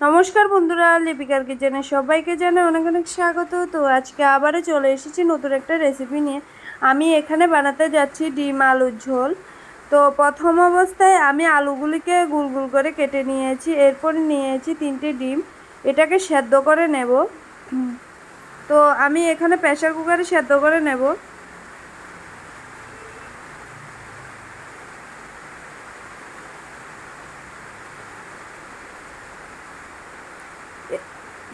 নমস্কার বন্ধুরা, লিপিকার কিচেনে সবাইকে জানাই অনেক অনেক স্বাগত। তো আজকে আবারও চলে এসেছি নতুন একটা রেসিপি নিয়ে। আমি এখানে বানাতে যাচ্ছি ডিম আলুর ঝোল। তো প্রথম অবস্থায় আমি আলুগুলিকে গুল গুল করে কেটে নিয়েছি, এরপরে নিয়েছি তিনটে ডিম। এটাকে সেদ্ধ করে নেব। তো আমি এখানে প্রেশার কুকারে সেদ্ধ করে নেব।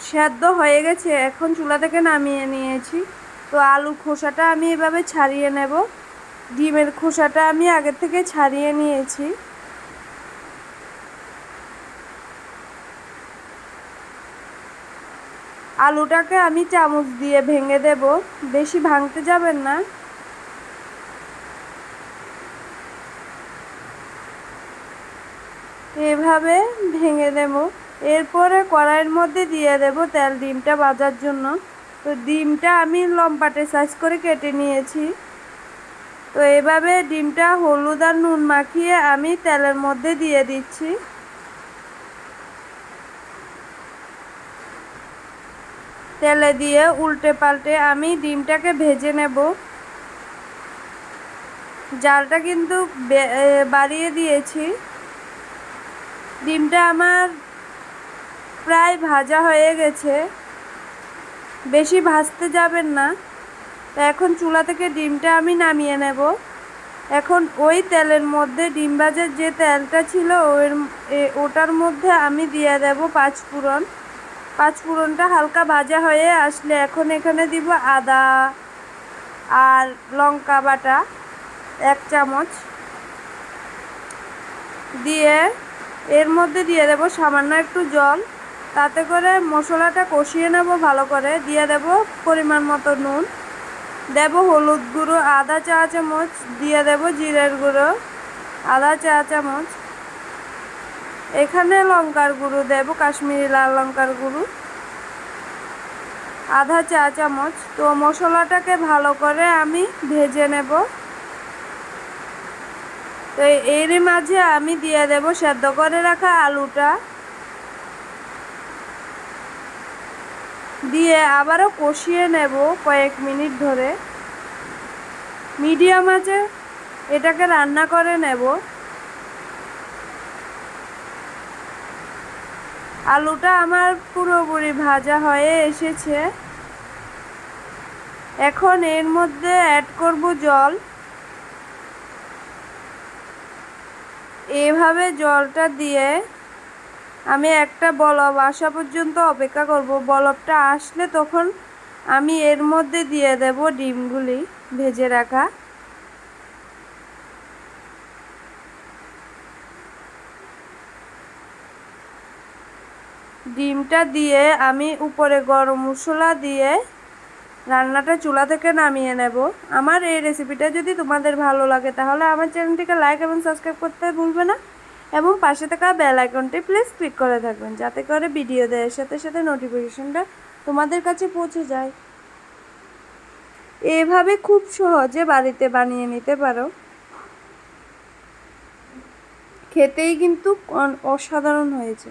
সেদ্ধ হয়ে গেছে, এখন চুলা থেকে নামিয়ে নিয়েছি। তো আলু খোসাটা আমি এভাবে ছাড়িয়ে নেব। ডিমের খোসাটা আমি আগের থেকে ছাড়িয়ে নিয়েছি। আলুটাকে আমি চামচ দিয়ে ভেঙে দেব, বেশি ভাঙতে যাবেন না। এভাবে ভেঙে দেব এরপরে কড়াইয়ের মধ্যে দিয়ে দেব তেল ডিমটা ভাজার জন্য। তো ডিমটা আমি লম্বাটে সাইজ করে কেটে নিয়েছি। তো এভাবে ডিমটা হলুদ আর নুন মাখিয়ে আমি তেলের মধ্যে দিয়ে দিচ্ছি। তেলে দিয়ে উল্টে পাল্টে আমি ডিমটাকে ভেজে নেব। জালটা কিন্তু বাড়িয়ে দিয়েছি। ডিমটা আমার প্রায় ভাজা হয়ে গেছে। বেশি ভাজতে যাবেন না। তো এখন চুলা থেকে ডিমটা আমি নামিয়ে নেব। এখন ওই তেলের মধ্যে ডিম ভাজার যে তেলটা ছিল, ওর ওটার মধ্যে আমি দিয়ে দেব পাঁচ ফোড়ন। পাঁচ ফোড়নটা হালকা ভাজা হয়ে আসলে এখন এখানে দিব আদা আর লঙ্কা বাটা এক চামচ। দিয়ে এর মধ্যে দিয়ে দেব সামান্য একটু জল। তাতে করে মশলাটা কষিয়ে নেব ভালো করে। দিয়ে দেব পরিমাণ মতো নুন। দেব হলুদ গুঁড়ো, আদা চা চামচ, দিয়ে দেব জিরের গুঁড়ো, আদা চা চামচ। এখানে লঙ্কার গুঁড়ো দেব, কাশ্মীরি লাল লঙ্কার গুঁড়ো। আধা চা চামচ। তো মশলাটাকে ভালো করে আমি ভেজে নেব। তো এরই মাঝে আমি দিয়ে দেব সেদ্ধ করে রাখা আলুটা। দিয়ে আবারও কষিয়ে নেব কয়েক মিনিট ধরে। মিডিয়াম আছে, এটাকে রান্না করে নেব। আলুটা আমার পুরোপুরি ভাজা হয়ে এসেছে। এখন এর মধ্যে অ্যাড করব জল। এভাবে জলটা দিয়ে আমি একটা বলব, আসা পর্যন্ত অপেক্ষা করব। বলবটা আসলে তখন আমি এর মধ্যে দিয়ে দেব ডিমগুলি ভেজে রাখা। ডিমটা দিয়ে আমি উপরে গরম মশলা দিয়ে রান্নাটা চুলা থেকে নামিয়ে নেব। আমার এই রেসিপিটা যদি তোমাদের ভালো লাগে, তাহলে আমার চ্যানেলটিকে লাইক এবং সাবস্ক্রাইব করতে ভুলবে না। এবং পাশে থাকা বেল আইকনটি প্লিজ ক্লিক করে থাকবেন, যাতে করে ভিডিও দেওয়ার সাথে সাথে নোটিফিকেশনটা তোমাদের কাছে পৌঁছে যায়। এভাবে খুব সহজে বাড়িতে বানিয়ে নিতে পারো। খেতেই কিন্তু অসাধারণ হয়েছে।